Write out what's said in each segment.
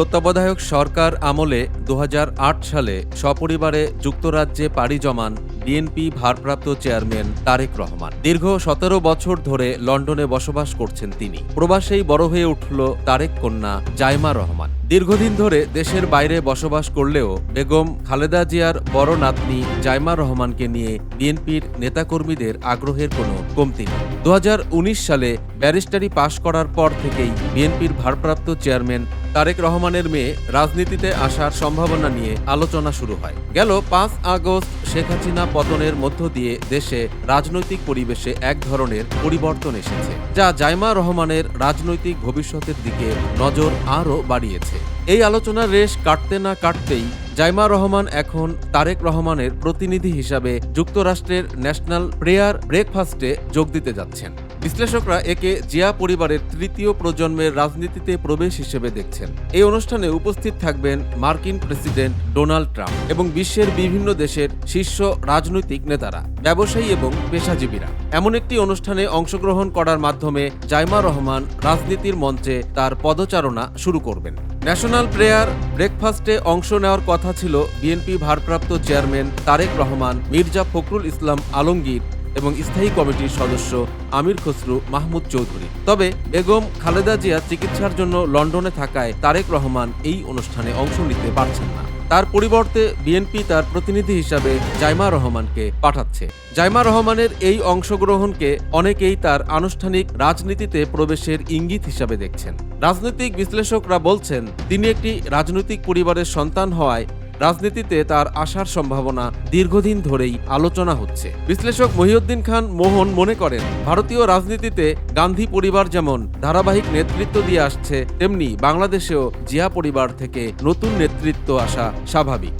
তত্ত্বাবধায়ক সরকার আমলে দু হাজার আট সালে সপরিবারে যুক্তরাজ্যে পাড়ি জমান বিএনপি ভারপ্রাপ্ত চেয়ারম্যান তারেক রহমান। দীর্ঘ সতেরো বছর ধরে লন্ডনে বসবাস করছেন তিনি। প্রবাসেই বড় হয়ে উঠল তারেক কন্যা জাইমা রহমান। দীর্ঘদিন ধরে দেশের বাইরে বসবাস করলেও বেগম খালেদা জিয়ার বড় নাতনি জাইমা রহমানকে নিয়ে বিএনপির নেতাকর্মীদের আগ্রহের কোনো কমতি নেই। দু হাজার উনিশ সালে ব্যারিস্টারি পাশ করার পর থেকেই বিএনপির ভারপ্রাপ্ত চেয়ারম্যান তারেক রহমানের মেয়ে রাজনীতিতে আসার সম্ভাবনা নিয়ে আলোচনা শুরু হয়। গেল পাঁচ আগস্ট শেখ হাসিনা পতনের মধ্য দিয়ে দেশে রাজনৈতিক পরিবেশে এক ধরনের পরিবর্তন এসেছে, যা জাইমা রহমানের রাজনৈতিক ভবিষ্যতের দিকে নজর আরও বাড়িয়েছে। এই আলোচনার রেশ কাটতে না কাটতেই জাইমা রহমান এখন তারেক রহমানের প্রতিনিধি হিসাবে যুক্তরাষ্ট্রের ন্যাশনাল প্রেয়ার ব্রেকফাস্টে যোগ দিতে যাচ্ছেন। বিশ্লেষকরা একে জিয়া পরিবারের তৃতীয় প্রজন্মের রাজনীতিতে প্রবেশ হিসেবে দেখছেন। এই অনুষ্ঠানে উপস্থিত থাকবেন মার্কিন প্রেসিডেন্ট ডোনাল্ড ট্রাম্প এবং বিশ্বের বিভিন্ন দেশের শীর্ষ রাজনৈতিক নেতারা, ব্যবসায়ী এবং পেশাজীবীরা। এমন একটি অনুষ্ঠানে অংশগ্রহণ করার মাধ্যমে জাইমা রহমান রাজনীতির মঞ্চে তার পদচারণা শুরু করবেন। ন্যাশনাল প্রেয়ার ব্রেকফাস্টে অংশ নেওয়ার কথা ছিল বিএনপি ভারপ্রাপ্ত চেয়ারম্যান তারেক রহমান, মির্জা ফখরুল ইসলাম আলমগীর এবং স্থায়ী কমিটির সদস্য আমির খসরু মাহমুদ চৌধুরী। তবে বেগম খালেদা জিয়া চিকিৎসার জন্য লন্ডনে থাকায় তারেক রহমান এই অনুষ্ঠানে অংশ নিতে পারছেন না। তার পরিবর্তে বিএনপি তার প্রতিনিধি হিসাবে জাইমা রহমানকে পাঠাচ্ছে। জাইমা রহমানের এই অংশগ্রহণকে অনেকেই তার আনুষ্ঠানিক রাজনীতিতে প্রবেশের ইঙ্গিত হিসাবে দেখছেন। রাজনৈতিক বিশ্লেষকরা বলছেন, তিনি একটি রাজনৈতিক পরিবারের সন্তান হওয়ায় রাজনীতিতে তার আসার সম্ভাবনা দীর্ঘদিন ধরেই আলোচনা হচ্ছে। বিশ্লেষক মহিউদ্দিন খান মোহন মনে করেন, ভারতীয় রাজনীতিতে গান্ধী পরিবার যেমন ধারাবাহিক নেতৃত্ব দিয়ে আসছে, তেমনি বাংলাদেশেও জিয়া পরিবার থেকে নতুন নেতৃত্ব আসা স্বাভাবিক।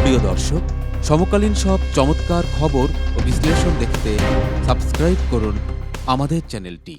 প্রিয় দর্শক, সমকালীন সব চমৎকার খবর ও বিশ্লেষণ দেখতে সাবস্ক্রাইব করুন আমাদের চ্যানেলটি।